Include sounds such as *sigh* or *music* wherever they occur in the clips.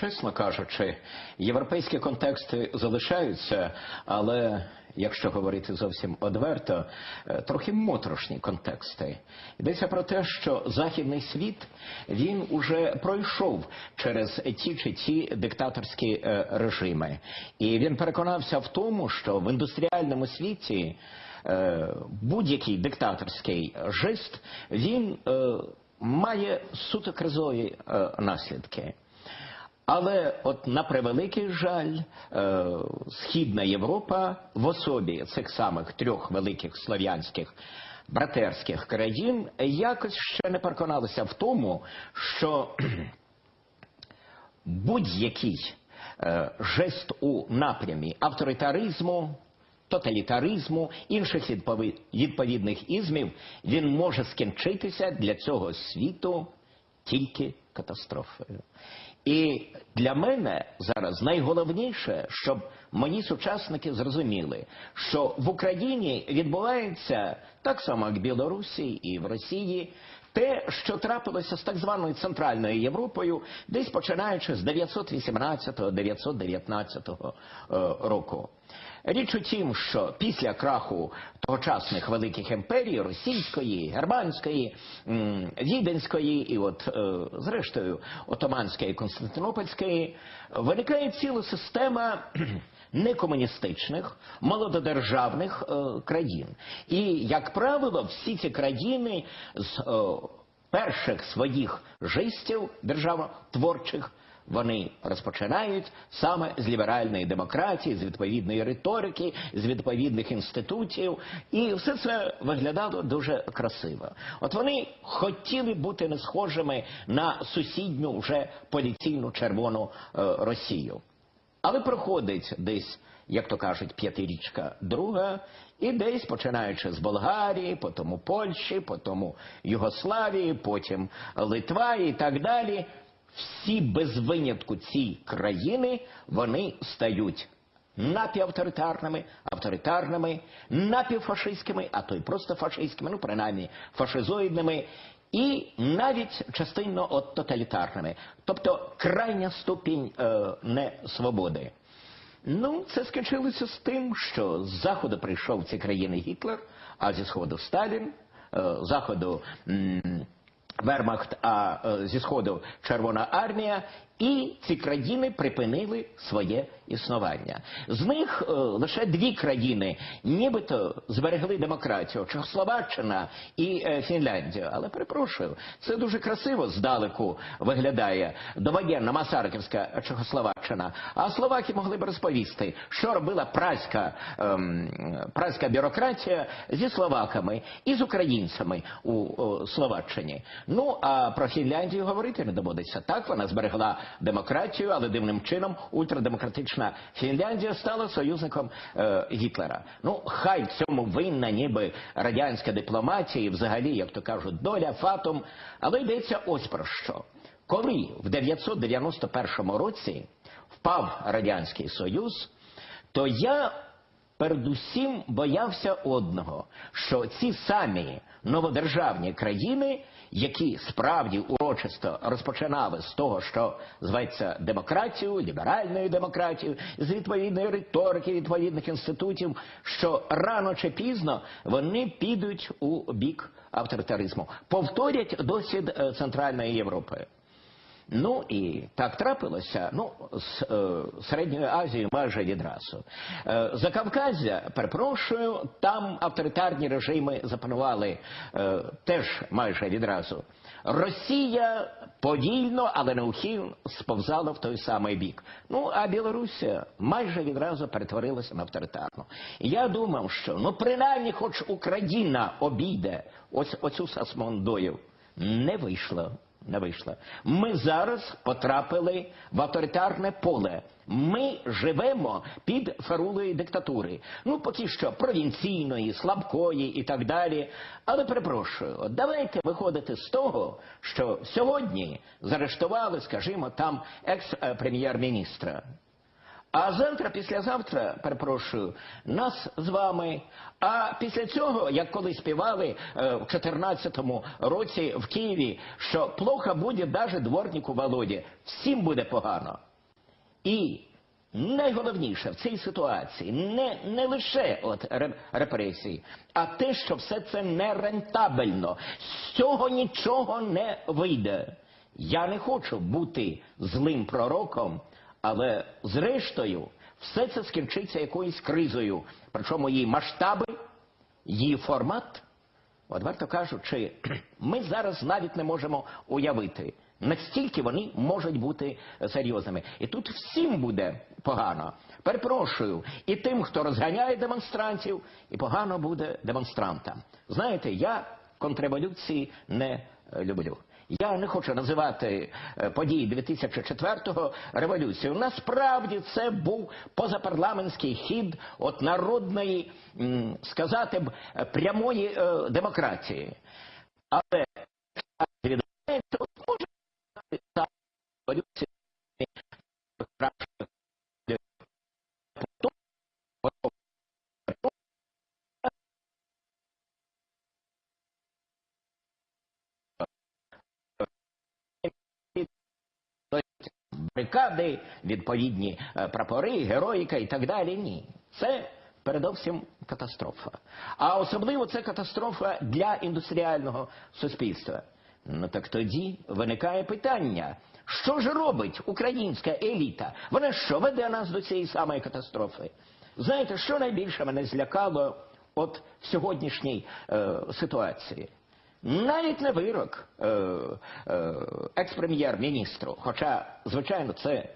Чесно кажучи, європейські контексти залишаються, але якщо говорити зовсім одверто, е, трохи моторошні контексти. Йдеться про те, що західний світ він уже пройшов через ті чи ті диктаторські е, режими, і він переконався в тому, що в індустріальному світі е, будь-який диктаторський жест він має суто кризові наслідки. Але от на превеликий жаль, е, Східна Європа в особі цих самих трьох великих слов'янських братерських країн якось ще не переконалися в тому, що *clears throat* будь-який е, жест у напрямі авторитаризму, тоталітаризму, інших відповідних ізмів, він може скінчитися для цього світу тільки катастрофою. І для мене зараз найголовніше, щоб мої сучасники зрозуміли, що в Україні відбувається так само, як в Білорусі і в Росії, те, що трапилося з так званою Центральною Європою, десь починаючи з 918-919 року. Річ у тім, що після краху тогочасних великих імперій російської, германської, віденської і, от, е, зрештою, отоманської, константинопольської, виникає ціла система некомуністичних, молододержавних е, країн. І, як правило, всі ці країни з е, перших своїх жестів державотворчих вони розпочинають саме з ліберальної демократії, з відповідної риторики, з відповідних інститутів, і все це виглядало дуже красиво. От вони хотіли бути не схожими на сусідню вже поліційну червону е, Росію. Але проходить десь, як то кажуть, п'ятирічка друга, і десь починаючи з Болгарії, потім Польщі, потім Югославії, потім Литва і так далі. Всі без винятку ці країни вони стають напівавторитарними, авторитарними, напівфашистськими, а то й просто фашистськими, ну принаймні фашизоїдними. І навіть частинно от тоталітарними, тобто крайня ступінь е, несвободи. Ну, це скінчилося з тим, що з заходу прийшов в ці країни Гітлер, а зі сходу Сталін, е, заходу Вермахт, а е, зі сходу Червона армія, і ці країни припинили своє існування. З них е, лише дві країни, нібито зберегли демократію Чехословаччина і е, Фінляндія. Але перепрошую, це дуже красиво здалеку виглядає довоєнна Масариківська Чехословаччина. А словаки могли б розповісти, що робила праська, ем, праська бюрократія зі словаками і з українцями у о, Словаччині. Ну а про Фінляндію говорити не доводиться. Так вона зберегла демократію, але дивним чином ультрадемократична Фінляндія стала союзником е, Гітлера. Ну, хай в цьому винна, ніби радянська дипломатія, і взагалі, як то кажуть, доля, фатум. Але йдеться ось про що. Коли в 991 році впав Радянський Союз, то я передусім боявся одного, що ці самі новодержавні країни, які справді урочисто розпочинали з того, що зветься демократією, ліберальною демократією, з відповідної риторики, відповідних інститутів, що рано чи пізно вони підуть у бік авторитаризму, повторять досвід е, Центральної Європи. Ну і так трапилося. Ну з е, середньої Азії майже відразу. Е, Закавказя, перепрошую, там авторитарні режими запанували е, теж майже відразу. Росія повільно, але неухильно сповзала в той самий бік. Ну а Білорусія майже відразу перетворилася на авторитарну. Я думав, що ну принаймні, хоч Україна обійде ось оцю Сасмондою. Не вийшло. Не вийшло. Ми зараз потрапили в авторитарне поле. Ми живемо під фарулою диктатури. Ну, поки що провінційної, слабкої і так далі. Але перепрошую, давайте виходити з того, що сьогодні заарештували, скажімо, там екс-прем'єр-міністра. А завтра, післязавтра, перепрошую, нас з вами. А після цього, як коли співали е, в 14-му році в Києві, що плохо буде навіть дворнику Володі, всім буде погано. І найголовніше в цій ситуації не, не лише от репресії, а те, що все це не рентабельно. З цього нічого не вийде. Я не хочу бути злим пророком, але зрештою все це скінчиться якоюсь кризою. Причому її масштаби, її формат От варто кажучи, *clears throat* ми зараз навіть не можемо уявити, настільки вони можуть бути серйозними. І тут всім буде погано. Перепрошую, і тим, хто розганяє демонстрантів, і погано буде демонстрантам. Знаєте, я контрреволюції не люблю. Я не хочу називати е, події 2004-го революцією. Насправді це був позапарламентський хід от народної, сказати б, прямої е, демократії. Але може барикади, відповідні е, прапори, героїка і так далі. Ні. Це передовсім катастрофа. А особливо це катастрофа для індустріального суспільства. Ну так тоді виникає питання. Що ж робить українська еліта? Вона що веде нас до цієї самої катастрофи? Знаєте, що найбільше мене злякало от сьогоднішній е, ситуації? Навіть не вирок е, е, екс-прем'єр-міністру, хоча, звичайно, це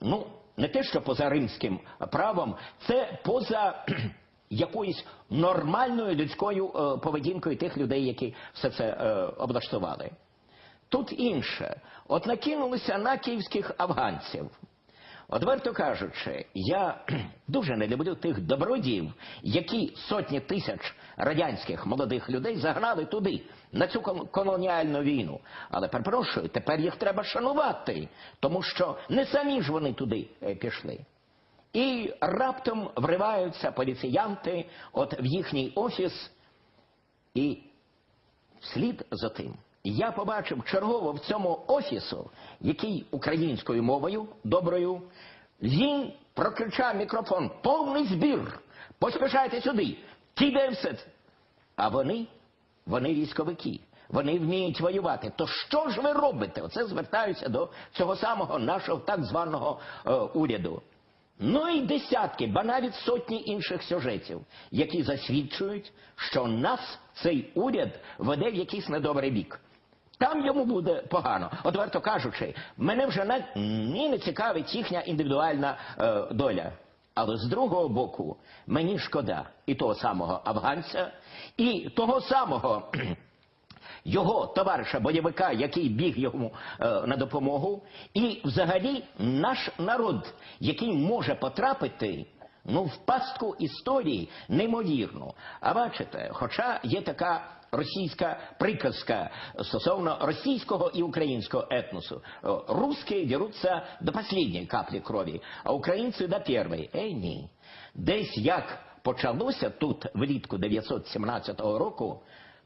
ну, не те, що поза римським правом, це поза *clears throat* якоюсь нормальною людською е, поведінкою тих людей, які все це облаштували. Тут інше. От накинулися на київських афганців. Одверто кажучи, я *clears throat* дуже не люблю тих добродіїв, які сотні тисяч радянських молодих людей загнали туди, на цю колоніальну війну. Але перепрошую, тепер їх треба шанувати, тому що не самі ж вони туди е, пішли. І раптом вриваються поліціянти от в їхній офіс, і вслід за тим я побачив чергово в цьому офісу, який українською мовою доброю, він прокричав мікрофон повний збір. Поспішайте сюди, кидає все це. А вони, вони військовики, вони вміють воювати. То що ж ви робите? Оце звертаюся до цього самого нашого так званого е, уряду. Ну і десятки, ба навіть сотні інших сюжетів, які засвідчують, що нас цей уряд веде в якийсь недобрий бік. Там йому буде погано. От варто кажучи, мене вже не, ні не цікавить їхня індивідуальна е, доля. Але з другого боку, мені шкода і того самого афганця, і того самого *clears throat* його товариша бойовика, який біг йому е, на допомогу, і взагалі наш народ, який може потрапити ну, в пастку історії неймовірну. А бачите, хоча є така російська приказка стосовно російського і українського етносу. О, Русські дерутся до останньої каплі крові, а українці до першої. Ей ні. Десь як почалося тут влітку 917 року,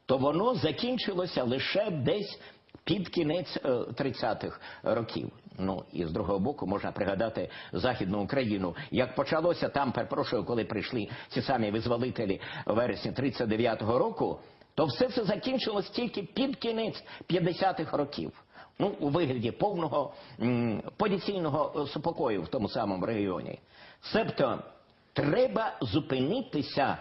то воно закінчилося лише десь під кінець е, 30-х років. Ну і з другого боку можна пригадати Західну Україну. Як почалося там, перепрошую, коли прийшли ці самі визволителі вересні 39-го року, то все це закінчилось тільки під кінець 50-х років. Ну, у вигляді повного поліційного е, супокою в тому самому регіоні. Себто треба зупинитися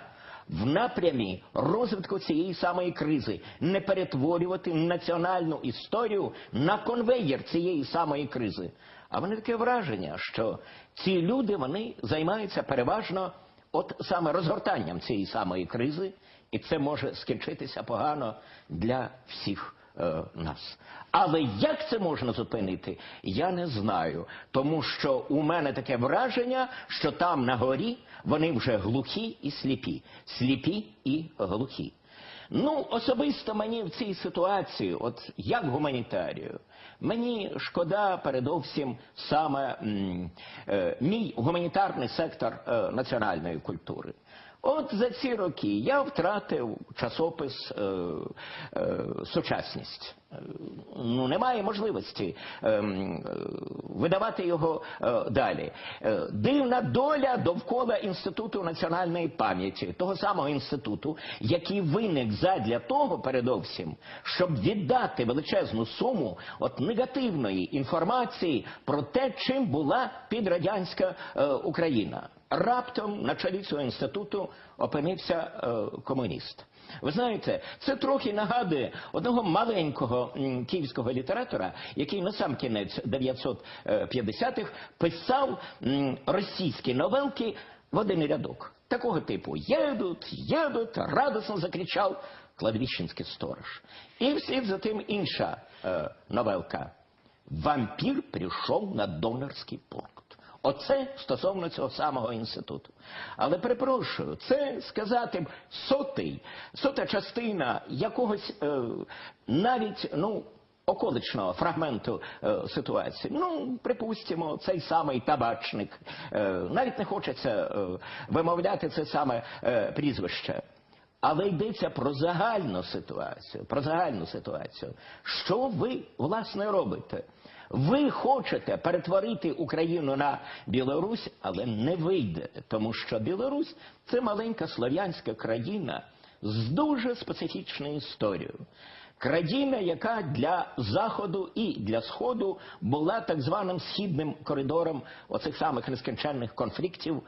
в напрямі розвитку цієї самої кризи, не перетворювати національну історію на конвейер цієї самої кризи. А мене таке враження, що ці люди вони займаються переважно от саме розгортанням цієї самої кризи, і це може скінчитися погано для всіх нас. Але як це можна зупинити, я не знаю, тому що у мене таке враження, що там на горі вони вже глухі і сліпі, сліпі і глухі. Ну, особисто мені в цій ситуації, от як гуманітарію, мені шкода передовсім саме е, мій гуманітарний сектор е, національної культури. От за ці роки я втратив часопис е, е, сучасність. Ну, немає можливості ем, е, видавати його е, далі. Е, дивна доля довкола Інституту національної пам'яті, того самого інституту, який виник задля того, передовсім, щоб віддати величезну суму от негативної інформації про те, чим була підрадянська е, Україна. Раптом на чолі цього інституту опинився е, комуніст. Ви знаєте, це трохи нагадує одного маленького київського літератора, який на сам кінець 950-х писав російські новелки в один рядок. Такого типу «Едут, едут», радосно закричав кладовищенський сторож. І вслід за тим інша е, новелка «Вампір прийшов на донорський пункт». Оце стосовно цього самого інституту. Але перепрошую, це сказати сотий, сота частина якогось е, навіть ну. Околичного фрагменту е, ситуації. Ну, припустимо, цей самий табачник. Е, навіть не хочеться е, вимовляти це саме е, прізвище. Але йдеться про загальну ситуацію. Про загальну ситуацію. Що ви, власне, робите? Ви хочете перетворити Україну на Білорусь, але не вийде, тому що Білорусь це маленька слов'янська країна з дуже специфічною історією. Країна, яка для Заходу і для Сходу була так званим східним коридором оцих самих нескінченних конфліктів,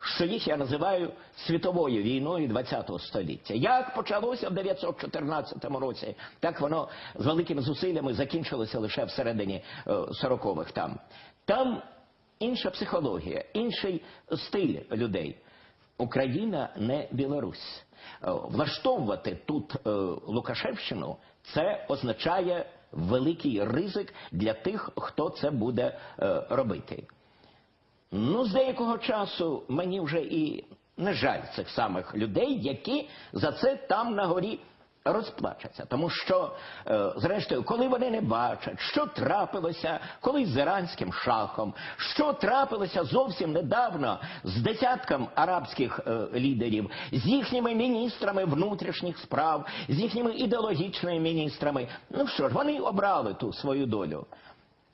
що їх я називаю світовою війною ХХ століття. Як почалося в 914 році, так воно з великими зусиллями закінчилося лише всередині 40-х там. Там інша психологія, інший стиль людей. Україна не Білорусь. Е, Влаштовувати тут е, Лукашевщину це означає великий ризик для тих, хто це буде е, робити. Ну, з деякого часу мені вже і не жаль цих самих людей, які за це там на горі розплачаться. Тому що, е, зрештою, коли вони не бачать, що трапилося колись з іранським шахом, що трапилося зовсім недавно з десятком арабських е, лідерів, з їхніми міністрами внутрішніх справ, з їхніми ідеологічними міністрами, ну що ж, вони обрали ту свою долю.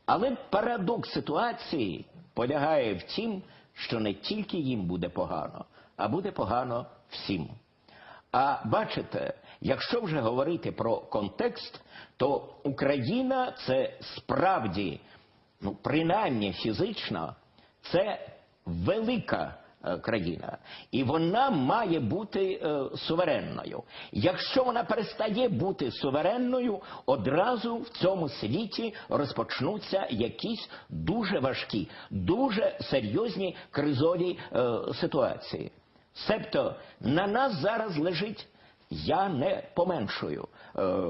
Але парадокс ситуації полягає в тім, що не тільки їм буде погано, а буде погано всім. А бачите, якщо вже говорити про контекст, то Україна це справді, ну принаймні фізично, це велика країна, і вона має бути е, суверенною. Якщо вона перестає бути суверенною, одразу в цьому світі розпочнуться якісь дуже важкі, дуже серйозні кризові е, ситуації. Себто на нас зараз лежить, я не поменшую, е, е,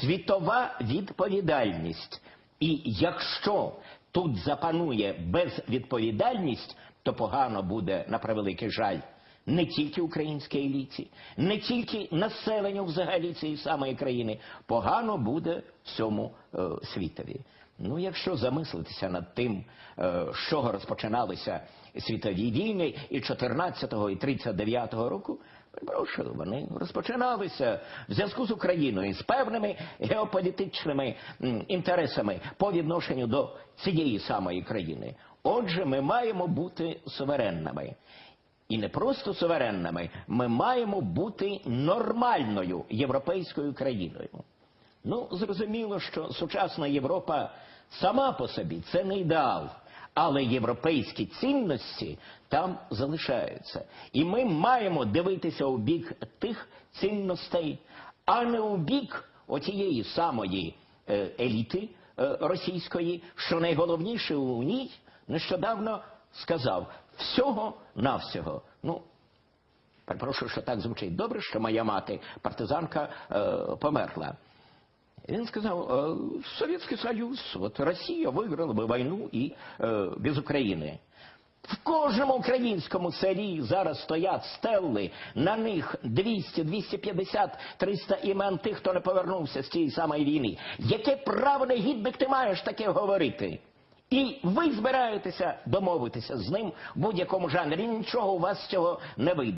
світова відповідальність. І якщо тут запанує безвідповідальність, то погано буде, на превеликий жаль, не тільки українській еліті, не тільки населенню взагалі цієї самої країни, погано буде всьому е, світові. Ну, якщо замислитися над тим, е, з чого розпочиналися світові війни і 14-го, і 39-го року, перепрошую, вони розпочиналися в зв'язку з Україною з певними геополітичними інтересами по відношенню до цієї самої країни. Отже, ми маємо бути суверенними. І не просто суверенними, ми маємо бути нормальною європейською країною. Ну, зрозуміло, що сучасна Європа сама по собі це не ідеал, але європейські цінності там залишаються. І ми маємо дивитися у бік тих цінностей, а не у бік отієї самої е, еліти е, російської, що найголовніше у ній нещодавно сказав всього навсього. Ну, перепрошую, що так звучить добре, що моя мати партизанка е, померла. Він сказав, э, Советский Союз, вот Россия выиграла бы войну и э, без України. В кожному українському селі зараз стоять стелли, на них 200, 250, 300 імен тих, хто не повернувся з цієї самої війни. Яке право негідник ти маєш таке говорити? І ви збираєтеся домовитися з ним в будь-якому жанрі. Нічого у вас з цього не вийде.